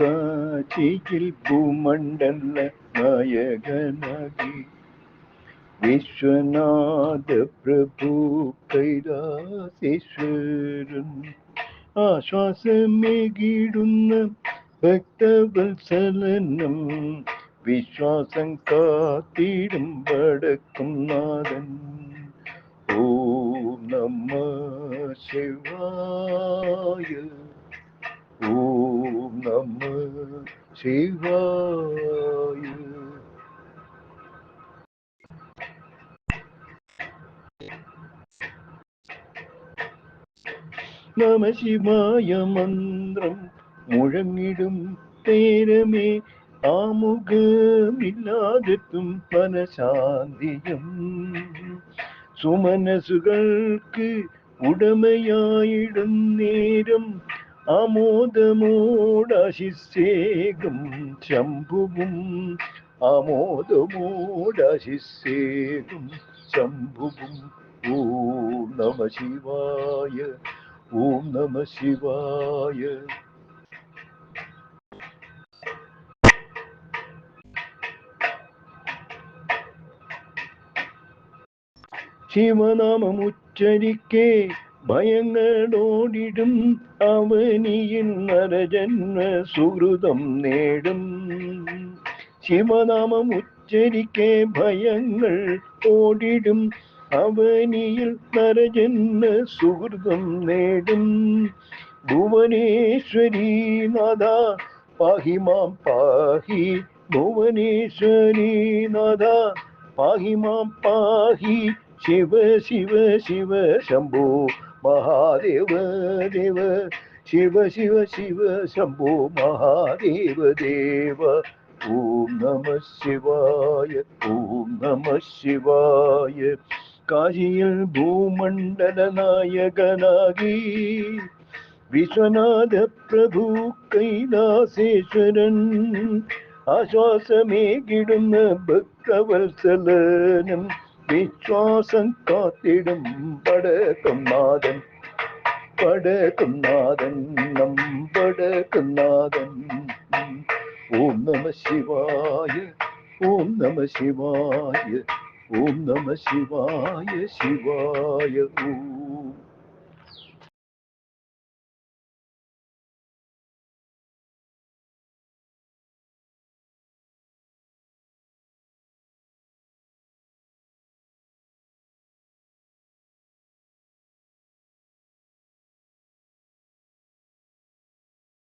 കാശിയിൽ ഭൂമണ്ഡല നായകനാകി വിശ്വനാഥ പ്രഭു കൈലാസേശ്വരൻ ആശ്വാസമേകിടുന്ന ഭക്തവത്സലനം വിശ്വാസം കാത്തിടും വടക്കും നാഥൻ. ഓ നമ ശിവായ ശിവായ നമ ശിവായ മന്ത്രം മുഴങ്ങിടും നേരമേ ആമുഖമില്ലാതെത്തും മനശാന്തിയും സുമനസുകൾക്ക് ഉടമയായിടും നേരം ആമോദമോടാശിസേകം ശംഭുവും ആമോദമോടാശിസേകം ശംഭുവും ഓം നമ ശിവായ ഓം നമ ശിവായ ശിവനാമമുച്ചരിക്കെ ഭയങ്ങളോടിടും അവനിയിൽ നരജന്മ സുഹൃതം നേടും. ശിവനാമം ഉച്ചരിക്കേ ഭയങ്ങൾ ഓടിടും അവനിയിൽ നരജന്മ സുഹൃതം നേടും. ഭുവനേശ്വരി നാഥ പാഹി മാം പാഹി. ഭുവനേശ്വരി നാഥ പാഹി മാം പാഹി. ശിവ ശിവ ശിവ ശംഭു. മഹാദേവ ദേവ. ശിവ ശിവ ശിവ ശംഭു. മഹാദേവ ദേവ. ഓം നമ ശിവായ ഓം നമ ശിവായ. കാശിയിൽ ഭൂമണ്ഡല നായകനാകി. വിശ്വനാഥ പ്രഭു കൈലാസേശ്വരൻ. ആശ്വാസമേകിടുന്ന ഭക്തവത്സലനം വിശ്വാസം കാത്തിടും. പടക്കും നാഥൻ പടക്കും ഓം നമ ശിവായ ഓം നമ ശിവായ ഓം നമ ശിവായ ശിവായ. ഓം